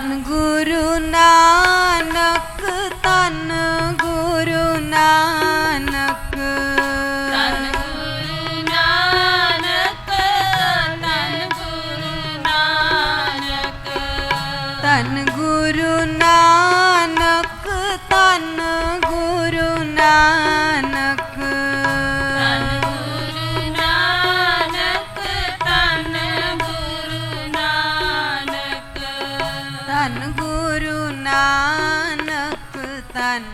하는 구 ਧੰਨ ਗੁਰੂ ਨਾਨਕ ਧੰਨ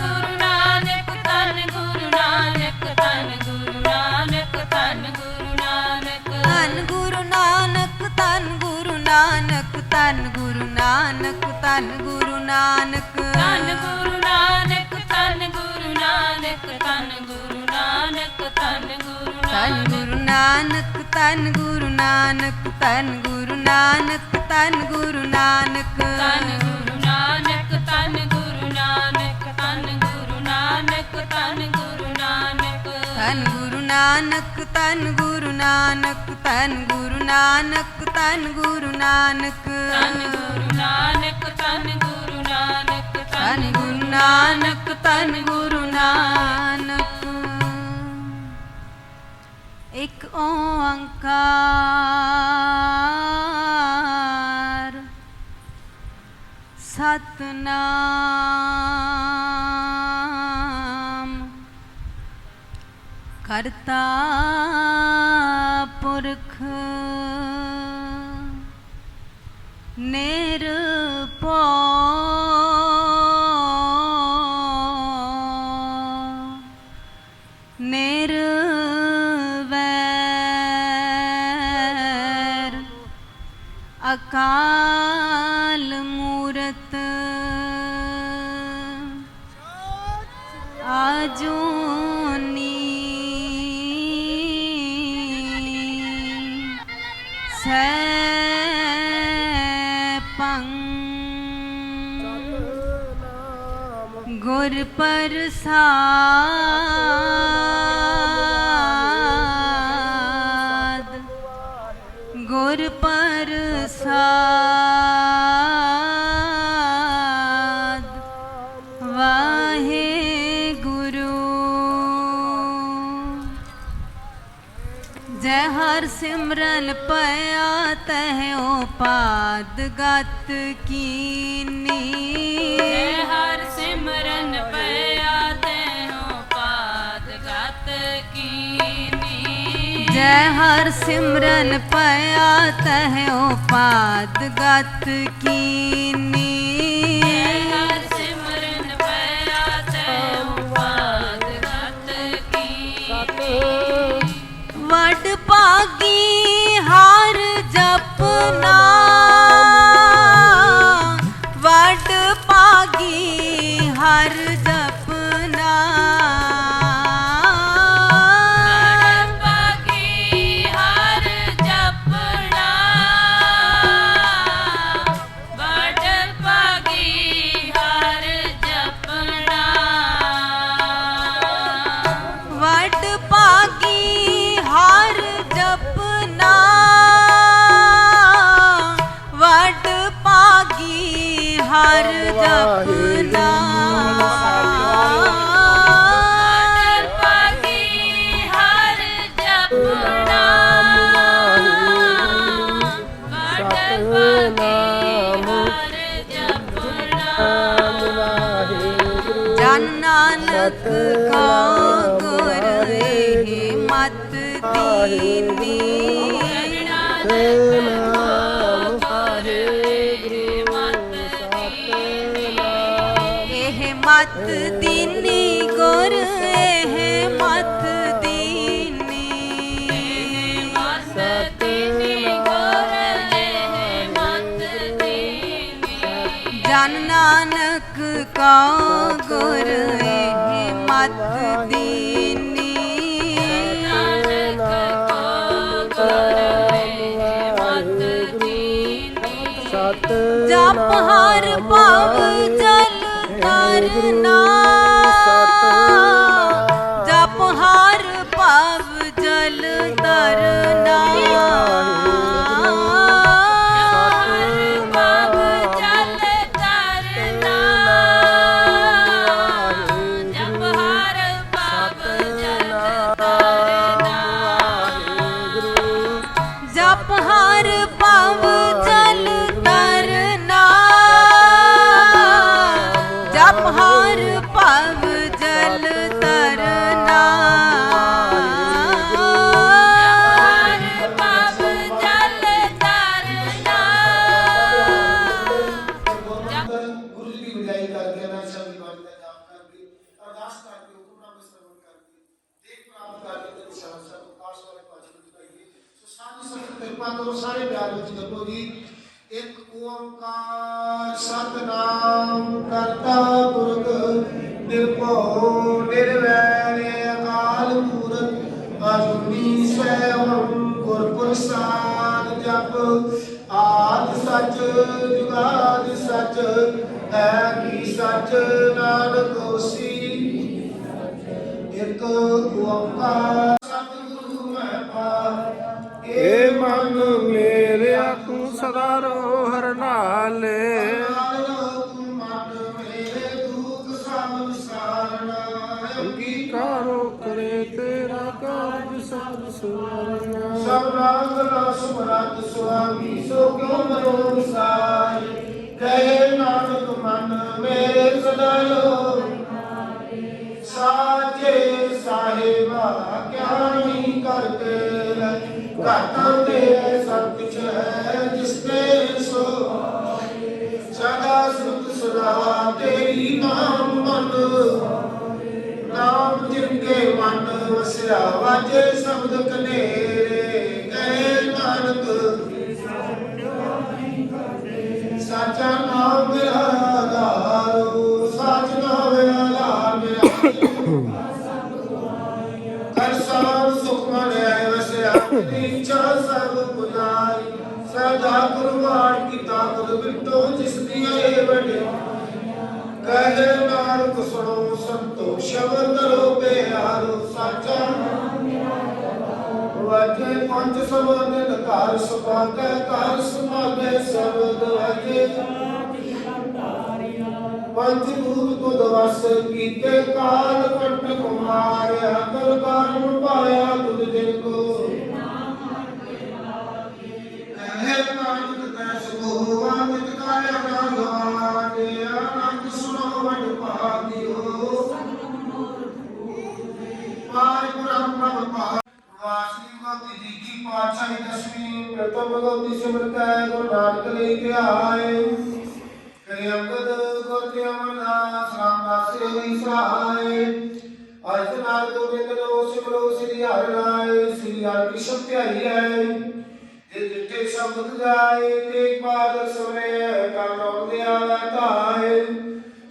ਧੰਨ ਗੁਰੂ ਨਾਨਕ ਧੰਨ ਗੁਰੂ ਨਾਨਕ ਧੰਨ ਗੁਰੂ ਨਾਨਕ ਧੰਨ ਗੁਰੂ ਨਾਨਕ ਧੰਨ ਗੁਰੂ ਨਾਨਕ ਧੰਨ ਗੁਰੂ ਧੰਨ ਗੁਰੂ ਨਾਨਕ ਧੰਨ ਗੁਰੂ ਨਾਨਕ ਧੰਨ ਗੁਰੂ ਨਾਨਕ ਧੰਨ ਗੁਰੂ ਨਾਨਕ ਧੰਨ ਗੁਰੂ ਨਾਨਕ ਧੰਨ ਗੁਰੂ ਨਾਨਕ ਧੰਨ ਗੁਰੂ ਨਾਨਕ ਧੰਨ ਗੁਰੂ ਨਾਨਕ ਧੰਨ ਗੁਰੂ ਨਾਨਕ ਧੰਨ ਗੁਰੂ ਨਾਨਕ ਧੰਨ ਗੁਰੂ ਨਾਨਕ ਧੰਨ ਗੁਰੂ ਨਾਨਕ। ਧੰਨ ਗੁਰੂ ਨਾਨਕ ਧੰਨ ਗੁਰੂ ਨਾਨਕ ਧੰਨ ਗੁਰੂ ਨਾਨਕ ਧੰਨ ਗੁਰੂ ਨਾਨਕ। ਇੱਕ ਓੰਕਾਰ ਸਤਨਾਮ ਕਰਤਾ ਪੁਰਖ நெருப்போ ਗੁਰ ਪ੍ਰਸਾਦ। ਗੁਰ ਪ੍ਰਸਾਦ। ਵਾਹਿਗੁਰੂ। ਜੈ ਹਰ ਸਿਮਰਨ ਪਿਆ ਤਹਿ ਪਾਦ ਗਤ ਕੀਨੀ। ਜੈ ਹਰ ਸਿਮਰਨ ਪਿਆ ਤਹਿਓ ਪਾਦ ਗਤ ਕੀਨੀ। ਜੈ ਹਰ ਸਿਮਰਨ ਪਿਆ ਤੈਨੂੰ ਪਾਦ ਗਤ ਕੀਨੀ। ਵਡ ਭਾਗੀ ਹਰ ਜਪਨਾ ਵਡ ਭਾਗੀ ਹਰ ਜਪਨਾ ਕੋ ਗੁਰ ਪ੍ਰਸਾਦ ਜਪ ਆਦ ਸੱਚ ਜੁਗਾਦ ਸੱਚ ਹੈ ਕੀ ਸੱਚ ਨਾਨਕ ਹੋਸੀ ਇੱਕ ਓੰਕਾਰ ਸਤਿਗੁਰੂ ਮੈਂ ਪਾਰ ਏ ਮਨ ਮੇਰਿਆ ਤੂੰ ਸਦਾ ਰੋ ਹਰ ਨਾਲੇ। ਅੰਗੀਕਾਰੋ ਕਰੇ ਤੇਰਾ ਕਾਰਜ ਸਭ ਸੁਵਰਨਾ। ਸਭ ਰਸ ਮਰਤ ਸੁਆਮੀ ਸੋ ਕਿਉ ਮਨੋ ਵਿਸਾਰ? ਕਹੇ ਨਾਨਕ ਮਨ, ਮੇਰੇ ਸਦਾ ਸਾਚੇ ਸਾਹਿਬਾ, ਗਿਆਨੀ ਕਰਤੇ ਘਾਟਾਂ ਤੇ ਸਭ ਕੁਛ ਹੈ, ਜਿਸ ਤੇ ਸੋ ਸਦਾ ਸੁਖ ਸਦਾ, ਤੇਰੀ ਨਾਮ ਮਨ। ਨਾਮ ਜਿਨਕੇ ਮਨ ਵਸਿਆ, ਵਾਜੇ ਸ਼ਬਦ ਕਨੇ ਨਾਨਕ ਸਾਚਾ ਨਾਮ ਮੇਰਾ ਆਧਾਰੋ ਸਾਚ ਨਾਮ ਮੇਰਾ ਆਧਾਰ ਮੇਰਾ। ਕਰ ਸਭ ਸੁਖ ਮਨ ਆਏ ਵਸਿਆ, ਨੀਚਾ ਸਭ ਪੁਜਾਰੀ। ਕਰਤਾ ਜਾ ਕੁਰਬਾਨ ਕੀਤਾ ਬਿਟੋ, ਜਿਸ ਦੀਆਂ ਇਹ ਵਡਿਆ। ਕਹੇ ਨਾਨਕ ਸੁਣੋ ਸੰਤੋ, ਸ਼ਬਦ ਰੋ ਪਿਆਰੋ ਸਾਚਾ ਵਾਜੇ ਪੰਜ ਸਬਦ ਘਰ ਸੁਭਾਗੈ ਘਰ ਸੁਭਾਗੈ ਸ਼ਬਦ ਵਾਜੇ ਪੰਜ ਭੂਤ ਤੁਧ ਵਸ ਕੀਤੇ, ਕਾਲ ਕੰਟਕ ਮਾਰਿਆ ਕਰ ਕਾਰਨ ਪਾਇਆ ਤੁਧ ਜਿਨ ਕੋ ਹੈ ਨਾਨਕ ਤੈ ਸੁਭਵਾ ਮਿਤ ਕਾਇਆ ਗਾਗਾ ਤੇ ਜੀ ਦਸਵੀਂ ਪ੍ਰਤਮ ਗੋਤੀ ਸਿਮਰਤ ਹੈ ਗੁਰੂ ਨਾਨਕ ਲਈ ਧਿਆਏ ਕਰੇ ਅੰਗਦ ਗੁਰਤਿ ਅਮਰਦਾਸ, ਰਾਮਦਾਸ ਸੇਵੀ ਸਹਾਏ। ਅਜ ਨਾਲ ਦੋ ਲੋ ਸਿਮਰੋ ਸ੍ਰੀ ਹਰਿ ਰਾਏ, ਸ੍ਰੀ ਹਰਿ ਕ੍ਰਿਸ਼ਨ ਧਿਆਈ ਹੈ। ਜੇ ਜਿੱਥੇ ਸ਼ਬਦ ਜਾਏ, ਤੇ ਬਾਦ ਸੁਨੇ ਕਰ ਲੋਗੇ ਆਵੇ ਧਾਏ।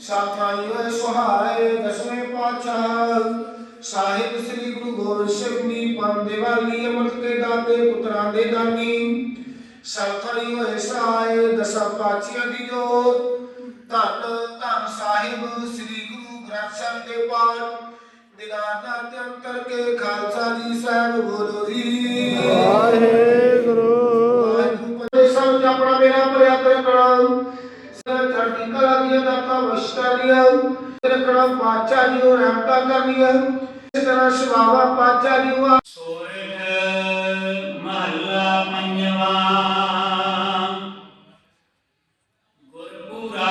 ਸਾਥਾਈ ਸੁਹਾਏ, ਦਸਵੇਂ ਪਾਤਸ਼ਾਹ। ਸਾਹਿਬ ਸ੍ਰੀ ਗੁਰੂ ਗੋਬਿੰਦ ਸਿੰਘ ਜੀ ਪੰਦੇ ਵਾਲੀ ਅਮਰਤ ਕੇ ਦਾਤੇ ਪੁੱਤਰਾਂ ਦੇ ਦਾਨੀ। ਸਾਥਾਈ ਹੋਏ ਸਹਾਏ ਦਸਾਂ ਪਾਤਸ਼ਾਹਾਂ ਦੀ ਜੋਤ। ਧੰਨ ਧੰਨ ਸਾਹਿਬ ਸ੍ਰੀ ਗੁਰੂ ਗ੍ਰੰਥ ਸਾਹਿਬ ਦੇ ਪਾਠ। ਦਿਨਾਨਾ ਤੇ ਅੰਤਰ ਕੇ ਖਾਲਸਾ ਜੀ ਸਾਹਿਬ ਬੋਲੋ ਜੀ। ਵਾਹਿਗੁਰੂ। ਸਭ ਆਪਣਾ ਮੇਰਾ ਭਰਿਆ ਕਰ ਕਰਾਉ ਸਰ ਚੜ੍ਹਦੀ ਕਲਾ ਦੀਆਂ ਦਾਤਾ ਦੀਆਂ। ਰੱਖਣਾ ਪਾਚਾ ਜੀ ਉਹ ਰਹਿਮਤਾਂ ਕਰਨੀਆਂ ਇਸ ਤਰ੍ਹਾਂ ਸ਼ਿਵਾਵਾ ਪਾਚਾ ਜੀ ਉਹ ਸੋਰਠ ਮਹੱਲਾ ਪੰਜਵਾ। ਗੁਰਪੂਰਾ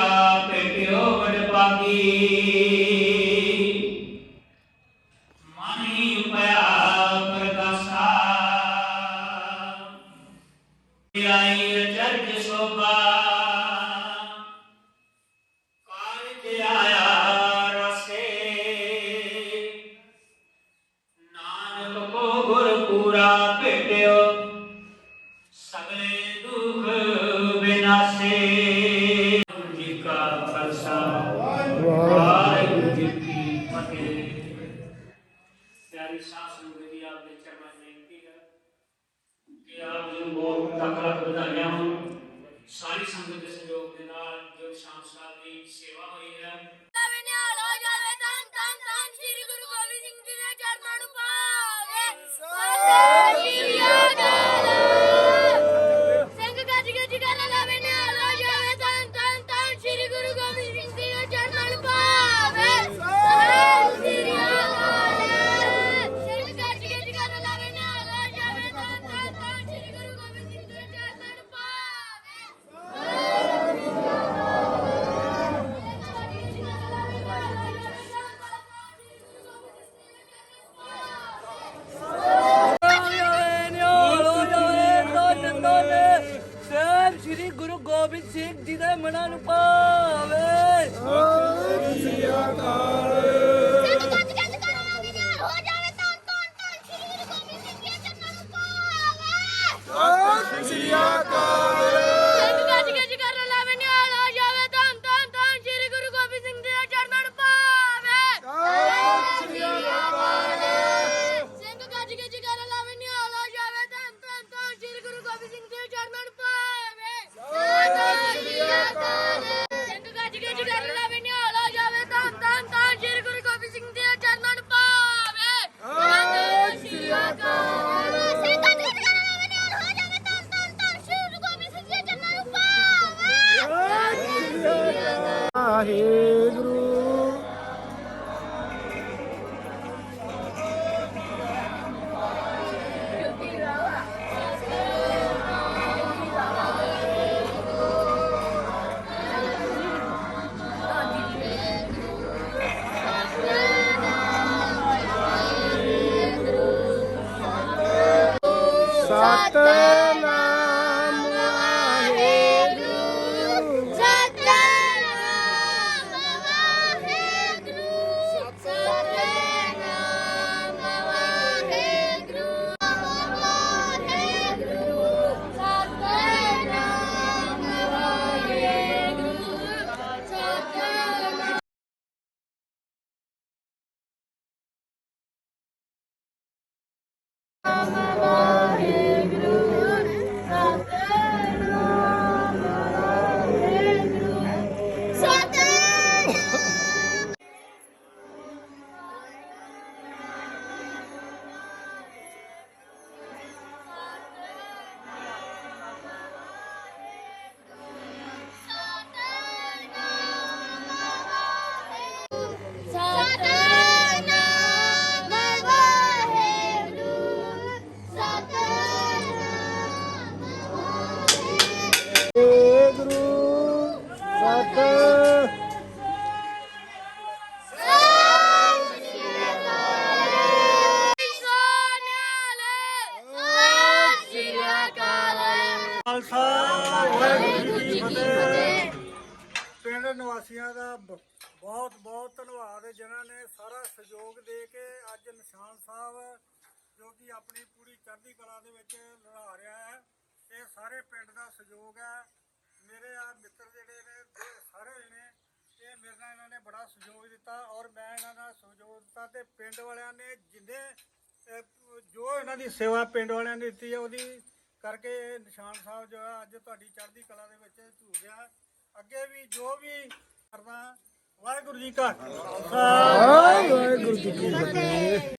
Son, from ਸਤਨਾਮ ਵਾਹਿਗੁਰੂ ਸਤਨਾਮ ਵਾਹਿਗੁਰੂ ਸਤਨਾਮ ਵਾਹਿਗੁਰੂ ਵਾਹਿਗੁਰੂ ਸਤਨਾਮ ਵਾਹਿਗੁਰੂ ਸਤਨਾਮ ਵਾਹਿਗੁਰੂ ਜੋ ਪੂਰੀ ਚੜ੍ਹਦੀ ਕਲਾ ਦੇ ਵਿੱਚ ਲੜਾ ਰਿਹਾ ਹੈ। ਇਹ ਸਾਰੇ ਪਿੰਡ ਦਾ ਸਹਿਯੋਗ ਹੈ। ਮੇਰੇ ਆ ਮਿੱਤਰ ਜਿਹੜੇ ਨੇ ਸਾਰੇ ਨੇ ਇਹ ਮੇਰੇ ਨਾਲ ਇਹਨਾਂ ਨੇ ਬੜਾ ਸਹਿਯੋਗ ਦਿੱਤਾ ਔਰ ਮੈਂ ਇਹਨਾਂ ਨਾਲ ਸਹਿਯੋਗ ਦਿੱਤਾ ਤੇ ਪਿੰਡ ਵਾਲਿਆਂ ਨੇ ਜਿੰਨੇ ਜੋ ਇਹਨਾਂ ਦੀ ਸੇਵਾ ਪਿੰਡ ਵਾਲਿਆਂ ਨੇ ਦਿੱਤੀ ਹੈ, ਉਹਦੀ ਕਰਕੇ ਨਿਸ਼ਾਨ ਸਾਹਿਬ ਜੋ ਹੈ, ਅੱਜ ਤੁਹਾਡੀ ਚੜ੍ਹਦੀ ਕਲਾ ਦੇ ਵਿੱਚ ਝੂਲ ਰਿਹਾ ਅੱਗੇ ਵੀ ਜੋ ਵੀ ਕਰਨਾ, ਵਾਹਿਗੁਰੂ ਜੀ ਕਾ ਖਾਲਸਾ। ਵਾਹਿਗੁਰੂ ਜੀ ਕੀ ਫਤਿਹ।